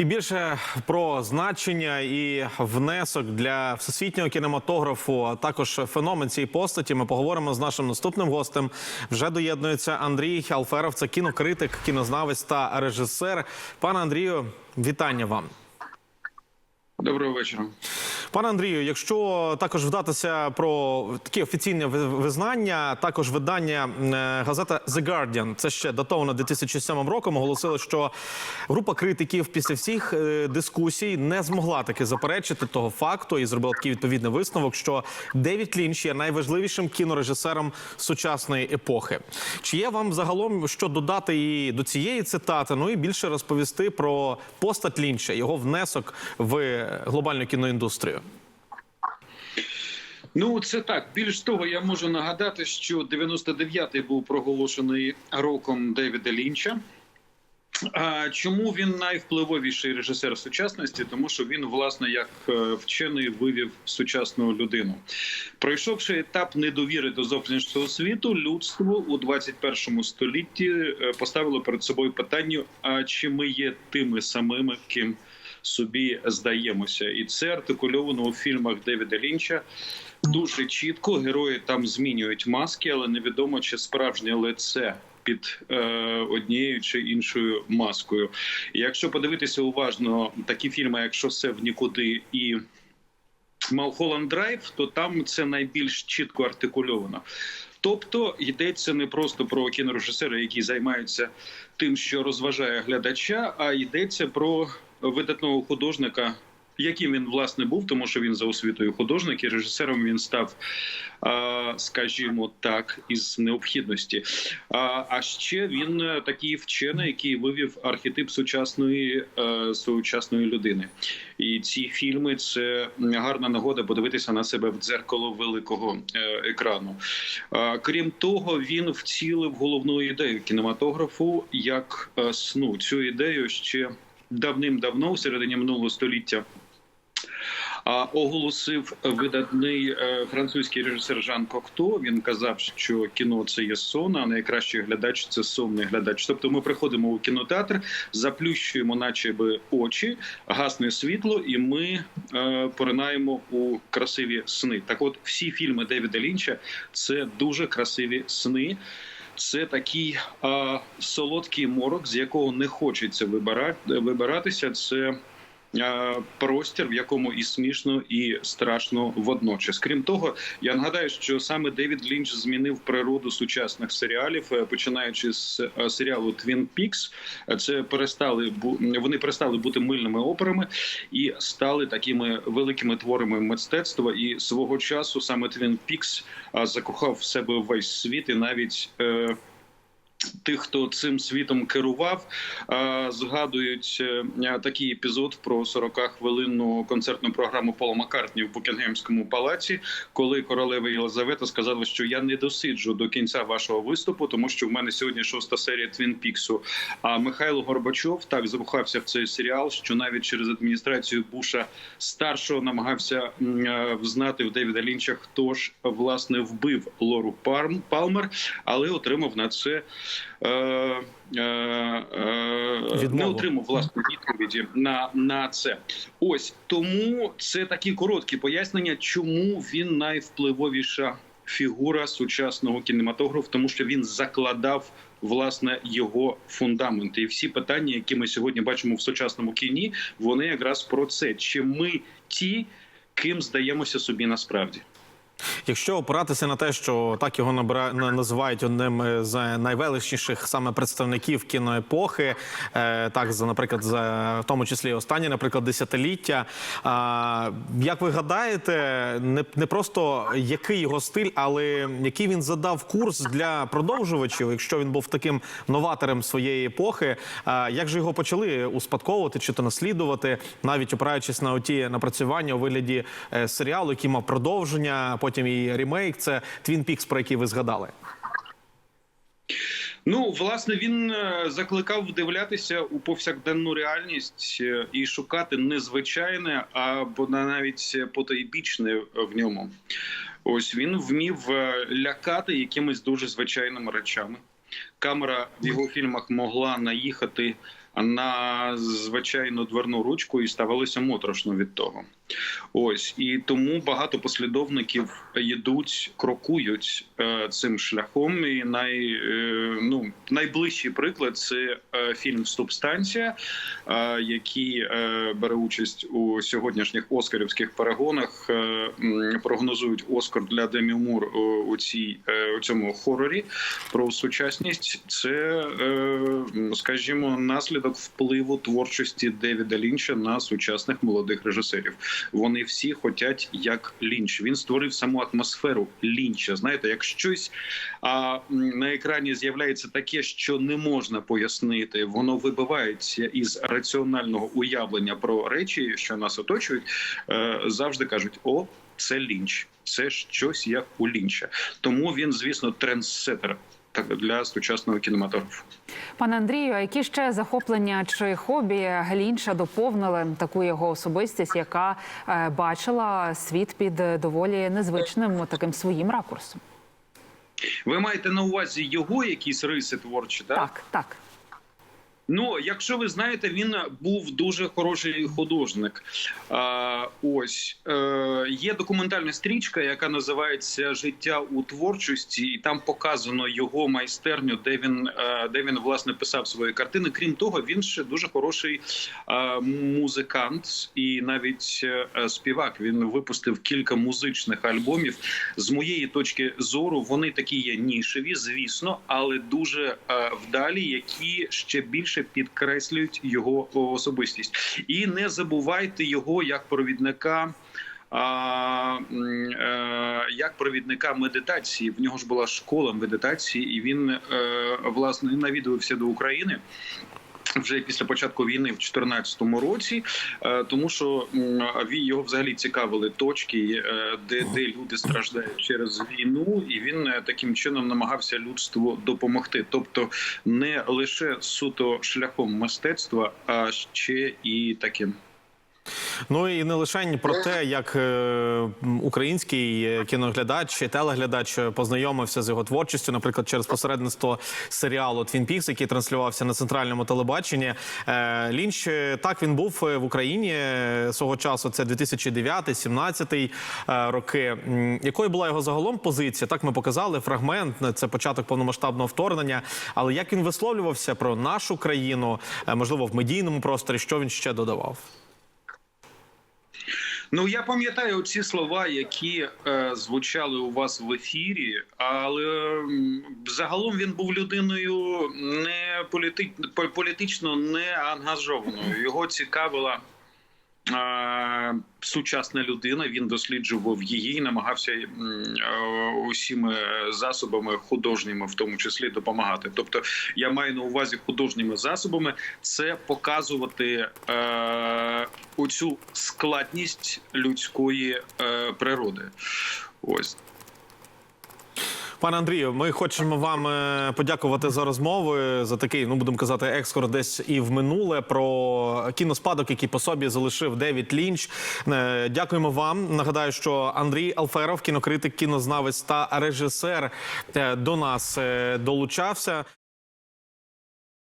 І більше про значення і внесок для всесвітнього кінематографу, а також феномен цієї постаті. Ми поговоримо з нашим наступним гостем. Вже доєднується Андрій Алферов, це кінокритик, кінознавець та режисер. Пане Андрію, вітання вам. Доброго вечора. Пане Андрію, якщо також вдатися про такі офіційні ви- визнання, також видання е, газета The Guardian, це ще датовано 2007 роком, оголосили, що група критиків після всіх е, дискусій не змогла таки заперечити того факту і зробила такий відповідний висновок, що Девід Лінч є найважливішим кінорежисером сучасної епохи. Чи є вам загалом що додати і до цієї цитати? Ну і більше розповісти про постать Лінча, його внесок в глобальну кіноіндустрію? Ну це так. Більш того, я можу нагадати, що 99-й був проголошений роком Девіда Лінча. А чому він найвпливовіший режисер сучасності? Тому що він, власне, як е, вчений вивів сучасну людину. Пройшовши етап недовіри до зовнішнього світу, людство у 21 столітті е, поставило перед собою питання: а чи ми є тими самими, ким собі здаємося? І це артикульовано у фільмах Девіда Лінча. Дуже чітко герої там змінюють маски, але невідомо чи справжнє лице під е, однією чи іншою маскою. Якщо подивитися уважно такі фільми, як «Шосе в нікуди і Малхолланд Драйв, то там це найбільш чітко артикульовано. Тобто йдеться не просто про кінорежисера, який займається тим, що розважає глядача, а йдеться про видатного художника, яким він власне був, тому що він за освітою художник і режисером він став, скажімо так, із необхідності. А, ще він е, такий вчений, який вивів архетип сучасної е, сучасної людини. І ці фільми це гарна нагода подивитися на себе в дзеркало великого е, екрану. Крім того, він вцілив головну ідею кінематографу як сну. Цю ідею ще давним-давно, в середині минулого століття. Оголосив видатний е, французький режисер Жан Кокто. Він казав, що кіно це є сон, а найкращий глядач це сонний глядач. Тобто, ми приходимо у кінотеатр, заплющуємо, наче би очі, гасне світло, і ми е, поринаємо у красиві сни. Так, от всі фільми Девіда Лінча це дуже красиві сни. Це такий а, солодкий морок, з якого не хочеться вибирати, вибиратися. Це простір, в якому і смішно, і страшно водночас. Крім того, я нагадаю, що саме Девід Лінч змінив природу сучасних серіалів, е, починаючи з е, серіалу Твін Пікс. Це перестали вони перестали бути мильними операми і стали такими великими творами мистецтва. І свого часу саме Твін Пікс закохав в себе весь світ, і навіть е, тих, хто цим світом керував, згадують е, такий епізод про 40-хвилинну концертну програму Пола Маккартні в Букінгемському палаці, коли королева Єлизавета сказала, що я не досиджу до кінця вашого виступу, тому що в мене сьогодні шоста серія Твін Піксу. А Михайло Горбачов так закохався в цей серіал, що навіть через адміністрацію Буша старшого намагався е, взнати в Девіда Лінча, хто ж власне вбив Лору Палмер, але отримав на це. Е, е, е, не отримав власне відповіді на, на це. Ось тому це такі короткі пояснення, чому він найвпливовіша фігура сучасного кінематографу, тому що він закладав власне його фундаменти. І всі питання, які ми сьогодні бачимо в сучасному кіні, вони якраз про це. Чи ми ті, ким здаємося собі насправді? Якщо опиратися на те, що так його набира... на- називають одним з найвеличніших саме представників кіноепохи, е, так за наприклад, за в тому числі останнє, наприклад, десятиліття. Як ви гадаєте, не, не просто який його стиль, але який він задав курс для продовжувачів, якщо він був таким новатором своєї епохи, як же його почали успадковувати чи то наслідувати, навіть опираючись на оті напрацювання у вигляді е, серіалу, який мав продовження, потім і ремейк. Це Твін Пікс, про який ви згадали. Ну, власне, він е, закликав вдивлятися у повсякденну реальність е, і шукати незвичайне або навіть потойбічне в ньому. Ось він вмів е, лякати якимись дуже звичайними речами. Камера в його фільмах могла наїхати на звичайну дверну ручку і ставалося моторошно від того. Ось і тому багато послідовників йдуть, крокують е, цим шляхом. І най, е, ну, найближчий приклад це е, фільм Субстанція, е, який е, бере участь у сьогоднішніх оскарівських перегонах. Е, прогнозують Оскар для Демі Мур у, цій е, у цьому хорорі про сучасність. Це, е, скажімо, наслідок впливу творчості Девіда Лінча на сучасних молодих режисерів. Вони всі хочуть як Лінч. Він створив саму атмосферу Лінча. Знаєте, як щось а, на екрані з'являється таке, що не можна пояснити, воно вибивається із раціонального уявлення про речі, що нас оточують. Е, завжди кажуть: о, це Лінч, це щось як у Лінча. Тому він, звісно, трендсеттер так, для сучасного кінематографу. Пане Андрію, а які ще захоплення чи хобі Глінша доповнили таку його особистість, яка е, бачила світ під доволі незвичним таким своїм ракурсом? Ви маєте на увазі його якісь риси творчі, так? Так, так. Ну, якщо ви знаєте, він був дуже хороший художник. А, ось е, є документальна стрічка, яка називається Життя у творчості, і там показано його майстерню, де він е, де він власне писав свої картини. Крім того, він ще дуже хороший е, музикант і навіть е, співак. Він випустив кілька музичних альбомів. З моєї точки зору, вони такі є нішеві, звісно, але дуже вдалі, які ще більше підкреслюють його особистість. І не забувайте його як провідника. А, е, як провідника медитації в нього ж була школа медитації, і він е, власне навідувався до України. Вже після початку війни в 2014 році, е, тому що його взагалі цікавили точки, е, де, де люди страждають через війну, і він е, таким чином намагався людству допомогти. Тобто не лише суто шляхом мистецтва, а ще і таким. Ну і не лише про те, як е, український е, кіноглядач, телеглядач е, познайомився з його творчістю, наприклад, через посередництво серіалу Твін Пікс, який транслювався на центральному телебаченні. Лінч так він був в Україні свого часу. Це 2009-17 е, роки. Якою була його загалом позиція? Так ми показали фрагмент. Це початок повномасштабного вторгнення. Але як він висловлювався про нашу країну, можливо, в медійному просторі, що він ще додавав? Ну я пам'ятаю ці слова, які е, звучали у вас в ефірі, але е, загалом він був людиною не політи... політично не ангажованою. Його цікавила. Сучасна людина, він досліджував її, і намагався е, усіми засобами художніми, в тому числі, допомагати. Тобто, я маю на увазі художніми засобами це показувати е, оцю складність людської е, природи. Ось Пане Андрію, ми хочемо вам е, подякувати за розмову, е, за такий, ну будемо казати, екскурс десь і в минуле про кіноспадок, який по собі залишив Девід Лінч. Е, Дякуємо вам. Нагадаю, що Андрій Алферов, кінокритик, кінознавець та режисер, е, до нас долучався.